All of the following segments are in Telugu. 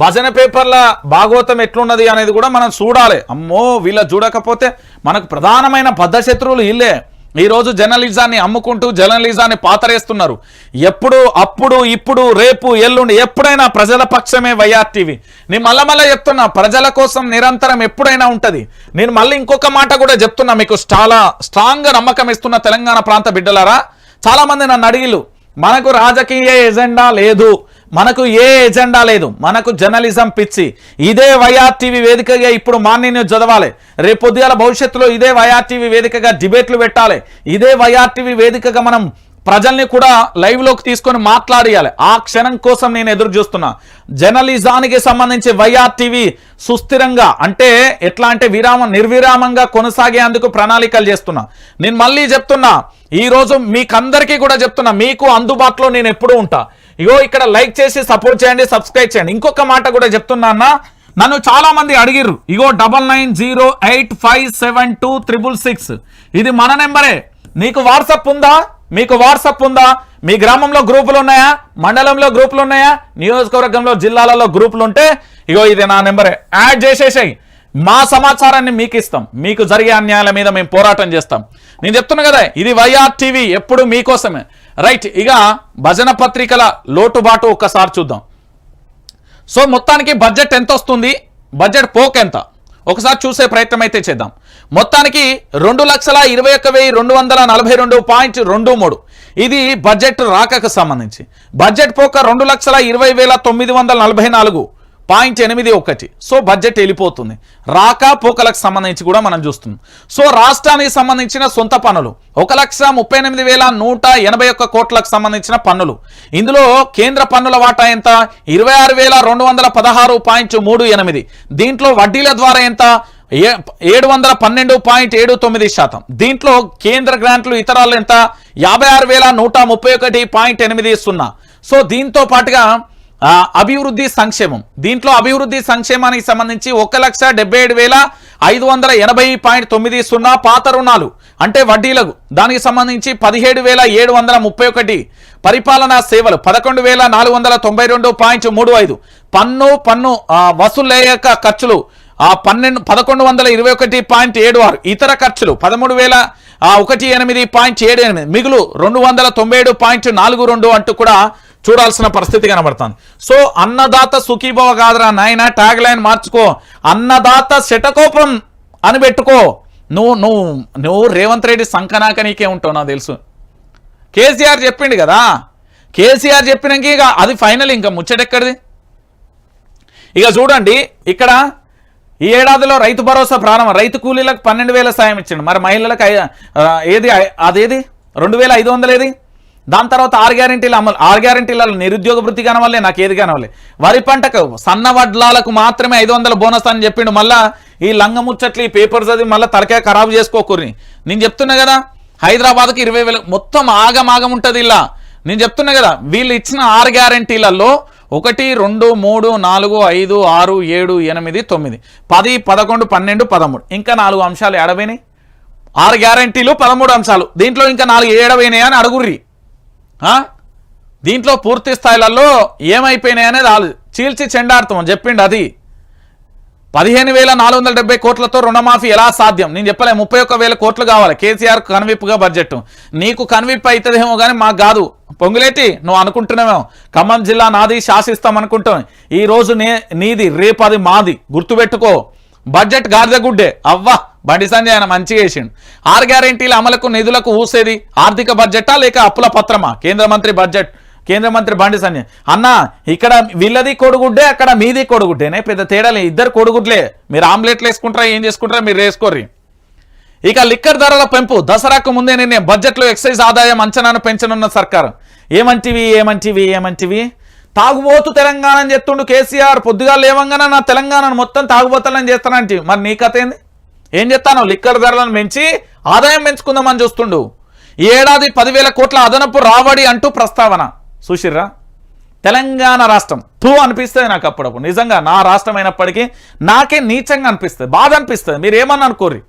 భజన పేపర్ల భాగవతం ఎట్లున్నది అనేది కూడా మనం చూడాలి. అమ్మో వీళ్ళ చూడకపోతే మనకు ప్రధానమైన బద్ధ శత్రువులు ఇల్లే ఈరోజు జర్నలిజాన్ని అమ్ముకుంటూ జర్నలిజాన్ని పాతరేస్తున్నారు. ఎప్పుడు అప్పుడు ఇప్పుడు రేపు ఎల్లుండి ఎప్పుడైనా ప్రజల పక్షమే వైఆర్ టీవీ నేను మళ్ళా మళ్ళీ చెప్తున్నా ప్రజల కోసం నిరంతరం ఎప్పుడైనా ఉంటుంది. నేను మళ్ళీ ఇంకొక మాట కూడా చెప్తున్నా మీకు. చాలా స్ట్రాంగ్గా నమ్మకం ఇస్తున్న తెలంగాణ ప్రాంత బిడ్డలారా చాలామంది నన్ను అడిగిలు మనకు రాజకీయ ఎజెండా లేదు. మనకు ఏ ఎజెండా లేదు. మనకు జర్నలిజం పిచ్చి. ఇదే వైఆర్ టీవీ వేదికగా ఇప్పుడు మార్నింగ్ చదవాలి. రేపు పొద్దుగాల భవిష్యత్తులో ఇదే వైఆర్ టీవీ వేదికగా డిబేట్లు పెట్టాలి. ఇదే వైఆర్ టీవీ వేదికగా మనం ప్రజల్ని కూడా లైవ్లోకి తీసుకొని మాట్లాడియాలి. ఆ క్షణం కోసం నేను ఎదురు చూస్తున్నా. జర్నలిజానికి సంబంధించి వైఆర్ టీవీ సుస్థిరంగా అంటే ఎట్లా అంటే విరామం నిర్విరామంగా కొనసాగేందుకు ప్రణాళికలు చేస్తున్నా. నేను మళ్ళీ చెప్తున్నా ఈరోజు మీకందరికీ కూడా చెప్తున్నా మీకు అందుబాటులో నేను ఎప్పుడూ ఉంటా. ఇగో ఇక్కడ లైక్ చేసి సపోర్ట్ చేయండి సబ్స్క్రైబ్ చేయండి. ఇంకొక మాట కూడా చెప్తున్నా అన్న నన్ను చాలా మంది అడిగిర్రు. ఇగో double nine zero eight five seven two triple six. ఇది మన నెంబరే. నీకు వాట్సాప్ ఉందా? మీకు వాట్సాప్ ఉందా? మీ గ్రామంలో గ్రూపులు ఉన్నాయా? మండలంలో గ్రూపులు ఉన్నాయా? నియోజకవర్గంలో జిల్లాలలో గ్రూపులు ఉంటే ఇగో ఇది నా నెంబరే. యాడ్ చేసేసాయి. మా సమాచారాన్ని మీకు ఇస్తాం మీకు జరిగే అన్యాయాల మీద మేము పోరాటం చేస్తాం. నేను చెప్తున్నా కదా ఇది వైఆర్ టీవీ ఎప్పుడు మీకోసమే. రైట్ ఇక భజన పత్రికల లోటుబాటు ఒక్కసారి చూద్దాం. సో మొత్తానికి బడ్జెట్ ఎంత వస్తుంది బడ్జెట్ పోక్ ఎంత ఒకసారి చూసే ప్రయత్నం అయితే చేద్దాం. మొత్తానికి రెండు లక్షల ఇరవై ఒక్క వెయ్యి రెండు వందల నలభై రెండు పాయింట్ రెండు మూడు. ఇది బడ్జెట్ రాకకు సంబంధించి. బడ్జెట్ పోక రెండు లక్షల ఇరవై వేల తొమ్మిది వందల నలభై నాలుగు. పాయింట్ ఎనిమిది ఒకటి. సో బడ్జెట్ వెళ్ళిపోతుంది. రాక పోకలకు సంబంధించి కూడా మనం చూస్తున్నాం. సో రాష్ట్రానికి సంబంధించిన సొంత పనులు. ఒక లక్ష ముప్పై ఎనిమిది వేల నూట ఎనభై ఒక్క కోట్లకు సంబంధించిన పన్నులు ఇందులో కేంద్ర పన్నుల వాటా ఎంత? ఇరవై ఆరు వేల రెండు వందల పదహారు పాయింట్ మూడు ఎనిమిది. దీంట్లో వడ్డీల ద్వారా ఎంత? ఏ- ఏడు వందల పన్నెండు పాయింట్ ఏడు తొమ్మిది శాతం. దీంట్లో కేంద్ర గ్రాంట్లు ఇతరాలు ఎంత? యాభై ఆరు వేల నూట ముప్పై ఒకటి పాయింట్ ఎనిమిది సున్నా. సో దీంతో పాటుగా అభివృద్ధి సంక్షేమం. దీంట్లో అభివృద్ధి సంక్షేమానికి సంబంధించి ఒక లక్ష డెబ్బై ఏడు వేల ఐదు వందల ఎనభై పాయింట్ తొమ్మిది సున్నా పాత రుణాలు అంటే వడ్డీలకు. దానికి సంబంధించి పదిహేడు వేల ఏడు వందల ముప్పై ఒకటి పరిపాలనా సేవలు పదకొండు వేల నాలుగు వందల తొంభై రెండు పాయింట్ మూడు ఐదు. పన్ను పన్ను వసూలేయక ఖర్చులు ఆ పన్నెండు పదకొండు వందల ఇరవై ఒకటి పాయింట్ ఏడు ఆరు. ఇతర ఖర్చులు పదమూడు వేల ఒకటి ఎనిమిది పాయింట్ ఏడు ఎనిమిది. మిగులు రెండు వందల తొంభై ఏడు పాయింట్ నాలుగు రెండు అంటూ కూడా చూడాల్సిన పరిస్థితి కనబడుతుంది. సో అన్నదాత సుఖీభవ కాదురా నాయన ట్యాగ్ లైన్ మార్చుకో. అన్నదాత శటకోపం అని పెట్టుకో. నువ్వు నువ్వు నువ్వు రేవంత్ రెడ్డి సంకనాక నీకే ఉంటావు నాకు తెలుసు. కేసీఆర్ చెప్పిండు కదా. కేసీఆర్ చెప్పినాక ఇక అది ఫైనల్ ఇంకా ముచ్చటెక్కడిది ఇక చూడండి ఇక్కడ ఈ ఏడాదిలో రైతు భరోసా ప్రారంభం. రైతు కూలీలకు పన్నెండు వేల సాయం ఇచ్చిండు. మరి మహిళలకు ఏది అదేది? రెండు వేల ఐదు వందలు ఏది? దాని తర్వాత ఆరు గ్యారెంటీలు అమలు. ఆరు గ్యారెంటీలలో నిరుద్యోగ వృత్తి కానవల్లే నాకు ఏది కానవల్లే. వరి పంటకు సన్న వడ్లాలకు మాత్రమే ఐదు వందల బోనస్ అని చెప్పిండు. మళ్ళా ఈ లంగ ముచ్చట్లు ఈ పేపర్స్ అది మళ్ళీ తలకాయ ఖరాబు చేసుకోకూరి నేను చెప్తున్నా కదా హైదరాబాద్కి ఇరవై వేలు మొత్తం ఆగమాగం ఉంటుంది ఇలా. నేను చెప్తున్నా కదా వీళ్ళు ఇచ్చిన ఆరు గ్యారెంటీలలో ఒకటి రెండు మూడు నాలుగు ఐదు ఆరు ఏడు ఎనిమిది తొమ్మిది. పది పదకొండు పన్నెండు పదమూడు. ఇంకా నాలుగు అంశాలు ఏడవైనాయి. ఆరు గ్యారెంటీలు పదమూడు అంశాలు. దీంట్లో ఇంకా నాలుగు ఏడవైనాయి అని అడుగుర్రి. దీంట్లో పూర్తి స్థాయిలలో ఏమైపోయినాయి అనేది ఆలో చీల్చి చెండాడుతాం చెప్పిండు అది. పదిహేను వేల నాలుగు వందల డెబ్బై కోట్లతో రుణమాఫీ ఎలా సాధ్యం? నేను చెప్పలే ముప్పై ఒక్క వేల కోట్లు కావాలి. కేసీఆర్ కనువిప్పుగా బడ్జెట్. నీకు కనువిప్పు అవుతుందేమో కానీ మాకు కాదు. పొంగులేటి నువ్వు అనుకుంటున్నావేమో. ఖమ్మం జిల్లా నాది శాసిస్తాం అనుకుంటాం ఈ రోజు నే నీది రేపు అది మాది. గుర్తుపెట్టుకో. బడ్జెట్ గాడిద గుడ్డే. అవ్వా! బండి సంజయ్ ఆయన మంచిగా వేసిండు. ఆరు గ్యారెంటీల అమలుకు నిధులకు ఊసేది ఆర్థిక బడ్జెటా లేక అప్పుల పత్రమా? కేంద్ర మంత్రి బడ్జెట్ కేంద్ర మంత్రి బండి సంజయ్. అన్న ఇక్కడ వీళ్ళది కొడుగుడ్డే అక్కడ మీది కొడుగుడ్డేనే. పెద్ద తేడాలే ఇద్దరు కొడుగుడ్లే. మీరు ఆమ్లెట్లు వేసుకుంటారా ఏం చేసుకుంటారా మీరు వేసుకోర్రి. ఇక లిక్కర్ ధరల పెంపు. దసరాకు ముందే నేను బడ్జెట్లో ఎక్సైజ్ ఆదాయం అంచనాను పెంచనున్న సర్కారు. ఏమంటివి ఏమంటివి ఏమంటివి? తాగుబోతు తెలంగాణ అని చెప్తుండు కేసీఆర్. పొద్దుగా లేవంగానే నా తెలంగాణను మొత్తం తాగుబోతులని చేస్తానంటే మరి నీ కథ ఏంది? ఏం చెప్తాను లిక్కర్ ధరలను పెంచి ఆదాయం పెంచుకుందామని చూస్తుండు. ఈ ఏడాది పదివేల కోట్ల అదనపు రాబడి అంటూ ప్రస్తావన. చూసిర్రా? తెలంగాణ రాష్ట్రం. తూ అనిపిస్తుంది నాకు అప్పుడప్పుడు. నిజంగా నా రాష్ట్రం అయినప్పటికీ నాకే నీచంగా అనిపిస్తుంది. బాధ అనిపిస్తుంది. మీరు ఏమన్నా అనుకోరు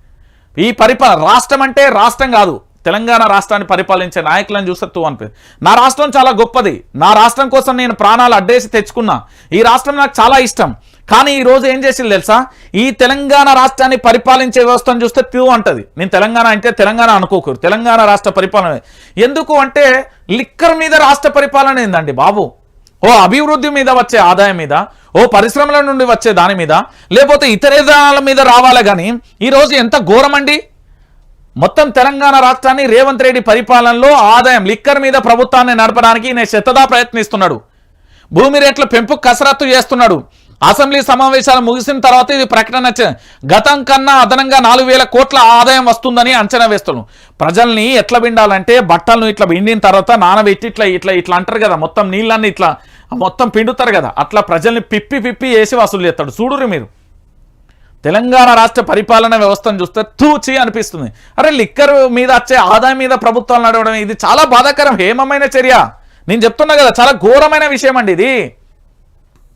ఈ పరిపాలన రాష్ట్రం అంటే రాష్ట్రం కాదు. తెలంగాణ రాష్ట్రాన్ని పరిపాలించే నాయకులను చూస్తే తూ అనిపిస్తుంది. నా రాష్ట్రం చాలా గొప్పది. నా రాష్ట్రం కోసం నేను ప్రాణాలు అడ్డేసి తెచ్చుకున్నా. ఈ రాష్ట్రం నాకు చాలా ఇష్టం. కానీ ఈ రోజు ఏం చేసింది తెలుసా? ఈ తెలంగాణ రాష్ట్రాన్ని పరిపాలించే వ్యవస్థను చూస్తే ప్యూ అంటది. నేను తెలంగాణ అంటే తెలంగాణ అనుకోకూరు తెలంగాణ రాష్ట్ర పరిపాలన. ఎందుకు అంటే లిక్కర్ మీద రాష్ట్ర పరిపాలన ఏందండి బాబు? ఓ అభివృద్ధి మీద వచ్చే ఆదాయం మీద ఓ పరిశ్రమల నుండి వచ్చే దాని మీద లేకపోతే ఇతరేదాల మీద రావాలి కానీ ఈరోజు ఎంత ఘోరమండి? మొత్తం తెలంగాణ రాష్ట్రాన్ని రేవంత్ రెడ్డి పరిపాలనలో ఆదాయం లిక్కర్ మీద ప్రభుత్వాన్ని నడపడానికి నేను శతదా ప్రయత్నిస్తున్నాడు. భూమి రేట్ల పెంపు కసరత్తు చేస్తున్నాడు. అసెంబ్లీ సమావేశాలు ముగిసిన తర్వాత ఇది ప్రకటన గతం కన్నా అదనంగా నాలుగు వేల కోట్ల ఆదాయం వస్తుందని అంచనా వేస్తున్నాం ప్రజల్ని ఎట్లా పిండాలంటే బట్టలను ఇట్లా పిండిన తర్వాత నానబెట్టి ఇట్లా ఇట్లా ఇట్లా అంటారు కదా మొత్తం నీళ్ళన్నీ ఇట్లా మొత్తం పిండుతారు కదా అట్లా ప్రజల్ని పిప్పి పిప్పి వేసి వసూలు చేస్తాడు. చూడురు మీరు. తెలంగాణ రాష్ట్ర పరిపాలన వ్యవస్థను చూస్తే తూచి అనిపిస్తుంది. అరే లిక్కర్ మీద వచ్చే ఆదాయం మీద ప్రభుత్వాలు నడవడం ఇది చాలా బాధాకరం హేమమైన చర్య. నేను చెప్తున్నా కదా చాలా ఘోరమైన విషయం అండి ఇది.